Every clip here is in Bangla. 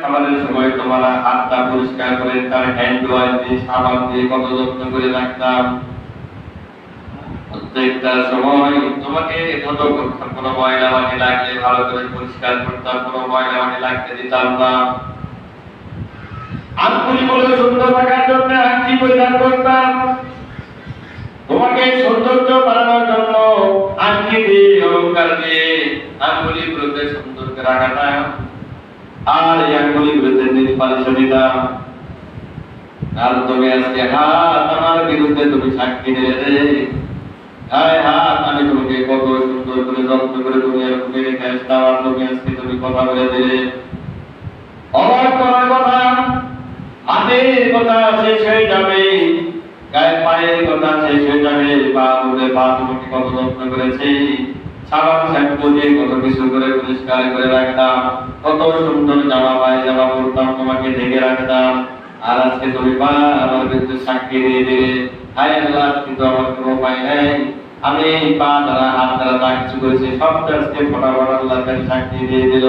খাবারের সময় তোমার হাতটা পরিষ্কার করে, তার হ্যান্ড ওয়াশ দিয়ে, সাবান দিয়ে কত যত্ন করে রাখতাম। প্রত্যেকটা সময় তোমাকে যতক্ষণ কোনো ময়লা মাটি লাগলে ভালো করে পরিষ্কার করতাম, কোনো ময়লা মাটি লাগতে দিতাম না। আঙ্গুলি বলে সুন্দর থাকার জন্য পরিধান করতাম। তোমাকে সৌন্দর্য বাড়ানোর জন্য দিয়ে দিয়ে সুন্দর রাখাতাম আর এই আঙ্গুলি গুলোতে নীল আর তুমি আজকে হাত আমার বিরুদ্ধে তুমি সাক্ষী দিলে হায় হাত, আমি তোমাকে কত সুন্দর করে যত্ন করে তুমি এরকম রেখে আসতাম আর তুমি আজকে তুমি কথা বলে দিলে। অবাক করার কথা, হাতের কথা শেষ হয়ে যাবে গায়ে পায়ের কথা শেষ হয়ে যাবে পা তোমাকে কত যত্ন করেছি। সাবান শ্যাম্পু দিয়ে কত কিছু করে পরিষ্কার করে রাখতাম, কত সুন্দর জামা পায়ে জামা পরতাম, তোমাকে ঢেকে রাখতাম। আর আজকে তুমি পা আমার বিরুদ্ধে সাক্ষী দিয়ে দিলে। হায় আল্লাহ কিন্তু আমার কোনো উপায় নেই। আমি এই পা দ্বারা, হাত দ্বারা যা কিছু করেছি সবটা আজকে ফটাফট আল্লাহর কাছে সাক্ষী দিয়ে দিল।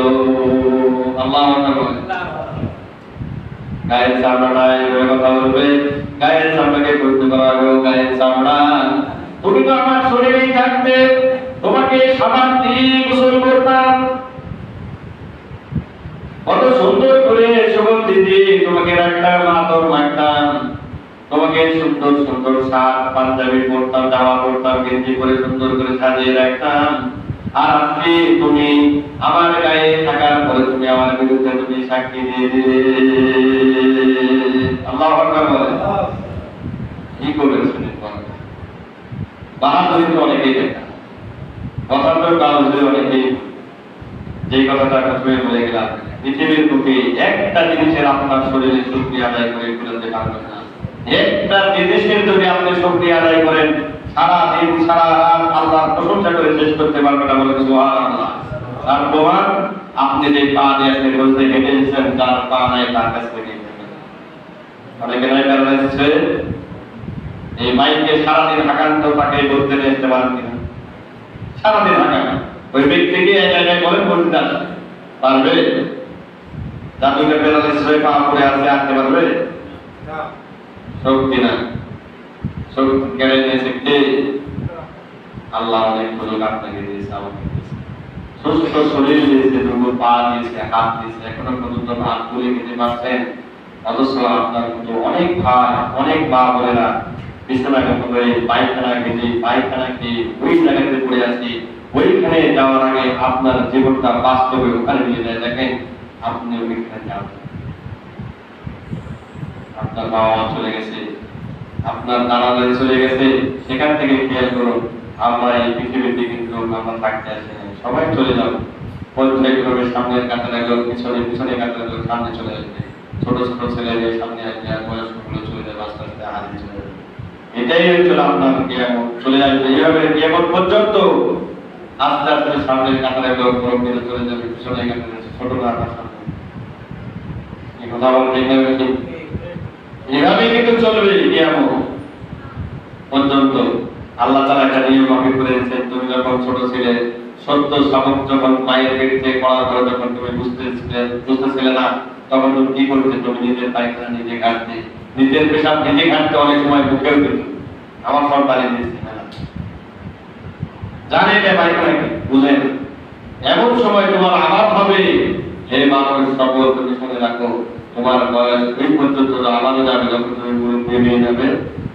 আল্লাহ গায়ের চামড়াটা কথা বলবে? গায়ের চামড়াকে করতে করা গায়ের চামড়া। তুমি তো আমার শরীরেই থাকতে। তোমাকে সাবান দিয়ে গোসল করতাম। কত সুন্দর করে সুগন্ধি দিয়ে তোমাকে রাখতাম আতর মাখতাম তোমাকে সুন্দর সুন্দর শার্ট, পাঞ্জাবি পরতাম, জামা পরতাম, গেঞ্জি করে সুন্দর করে সাজিয়ে রাখতাম। আর আজকে তুমি আমার গায়ে থাকার পরে তুমি আমার বিরুদ্ধে তুমি সাক্ষী দিয়ে দিলে। আল্লাহ বলে। কি বাহাদুরি তো অনেকেই দেখা কাগজে অনেকেই যে কথাটা প্রথমে বলে গেলাম পৃথিবীর বুকে একটা জিনিসের আপনার শরীরে আদায় করে ফেলতে পারবেন না। একটা জিনিসের যদি আপনি আদায় করেন সারা দিন সারা রাত আল্লাহর প্রশংসা করে শেষ করতে পারবেন না বলে তার প্রমাণ, আপনি যে পা দিয়ে বলতে হেঁটে এসেছেন পা নাই, তার কাছ থেকে। অনেকে নাই কারণ এসেছে, এই মাইকে সারাদিন তাকে বলতে নিয়ে আসতে পারেন সারাদিন হাঁকান ওই ব্যক্তিকে এক জায়গায় বলেন বলতে পারবে? জাদুকে প্যারালাইসিস হয়ে পা পড়ে পারবে? শক্তি না। শক্তি কেড়ে নিয়েছে কে? আল্লাহ অনেক সুযোগ আপনাকে দিয়েছে আমাকে সুস্থ শরীর দিয়েছে দুটো পা দিয়েছে হাত দিয়েছে এখনও পর্যন্ত হাত তুলে খেতে পারছেন। অথচ আপনার মতো অনেক ভাই অনেক মা বোনেরা বিছানায় মতো পায়খানা খেতে পায়খানা খেয়ে ওই জায়গাতে পড়ে আছি। ওইখানে যাওয়ার আগে আপনার জীবনটা বাস্তবে ওখানে নিয়ে যায়। দেখেন, আপনি ওইখানে যান। আপনার বাবা চলে গেছে। আপনার দাদা চলে গেছে। সেখান থেকে খেয়াল করুন, আমরা এই পৃথিবীতে কিন্তু আমরা থাকতে আসি সবাই চলে যাব। পর্যায় ক্রমে সামনের কাতারে লোক পিছনে পিছনে কাতারে লোক সামনে চলে আসবে। ছোট ছোট ছেলেদের সামনে আসবে, আর বয়স্কগুলো চলে যাবে আস্তে আস্তে হারিয়ে চলে যাবে এটাই হচ্ছে আপনার কিয়ামত চলে আসবে এইভাবে কিয়ামত পর্যন্ত আস্তে আস্তে সামনের কাতারে লোক, মুরব্বীরা চলে যাবে। পিছনে কাতারে ছোটরা আপনার সামনে এই কথা বলতে এইভাবে ঠিক এভাবেই কিন্তু চলবে কিয়ামত পর্যন্ত। আল্লাহ তাআলা একটা নিয়ম মাফিক করে দিয়েছেন তুমি যখন ছোট ছিলে, সত্য শাবক যখন মায়ের পেট থেকে পড়ার পরে যখন তুমি বুঝতেছিলে বুঝতেছিলে না তখন তুমি কি করতে তুমি নিজের পায়খানা নিজে ঘাটতে। নিজের পেশাব নিজে ঘাটতে অনেক সময় মুখেও দিত আমার সন্তানে দিয়েছে না জানে যে পায়খানা কি? বুঝে না। এমন সময় তোমার আঘাত হবে, হে মানুষ, সকল তুমি শুনে রাখো, তোমার বয়স এই পর্যন্ত আমারও যাবে। যখন তুমি মুড়ি দিয়ে যাবে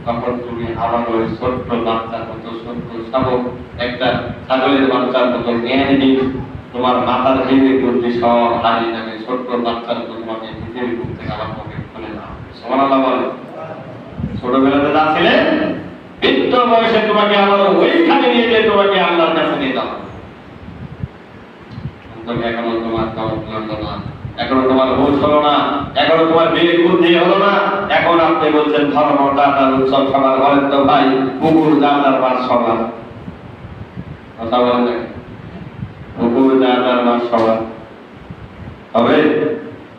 তখন তুমি আমার ওই ছোট্ট ছোট্ট শাবক একটা ছাগলের বাচ্চার তোমাকে থেকে আমার ছোটবেলাতে যা ছিলে, বৃদ্ধ বয়সে তোমাকে আবার ওইখানে নিয়ে যেয়ে তোমাকে আল্লাহর কাছে নিয়ে যাও। এখনও তোমার না এখনও তোমার হুঁশ হলো না, এখনও তোমার বিবেক বুদ্ধি হলো না। এখন আপনি বলছেন, ধর্ম দাদার উৎসব সবার বলেন তো ভাই, কুকুর দাদার মাস সবার। কথা বলেন। কুকুর দাদার মাস সবার। হবে?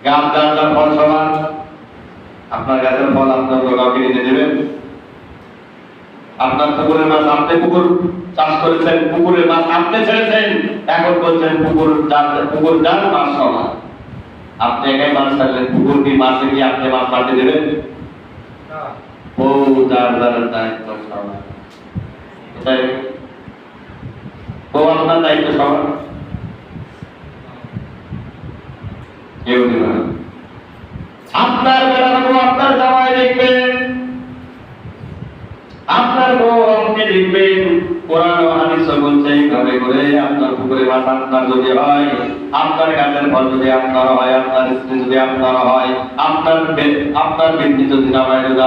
গাছ দাদার ফল সবার। আপনার গাছের ফল আপনার কাউকে নিতে দেবেন আপনার পুকুরের মাছ আপনি পুকুর চাষ করেছেন পুকুরের মাছ আপনি ছেড়েছেন। এখন বলছেন পুকুর পুকুর যার মাছ সমান আপনি একাই মাছ ছাড়লেন পুকুর কি মাছে কি আপনি মাছ মারতে দেবেন ও যার যার দায়িত্ব সবার কোথায় ও আপনার দায়িত্ব সবার কেউ দেবে আপনার বউ আপনার জামাই দেখবেন আপনার বউ আপনি দেখবেন কোরআন হাদিস এইভাবে করে আপনার পুকুরে মাছ আপনার যদি হয়, আপনার গাছের ফল যদি আপনার হয়, আপনার স্ত্রী যদি আপনার হয়, আপনার আপনার ব্যক্তি যদি নামায় যদি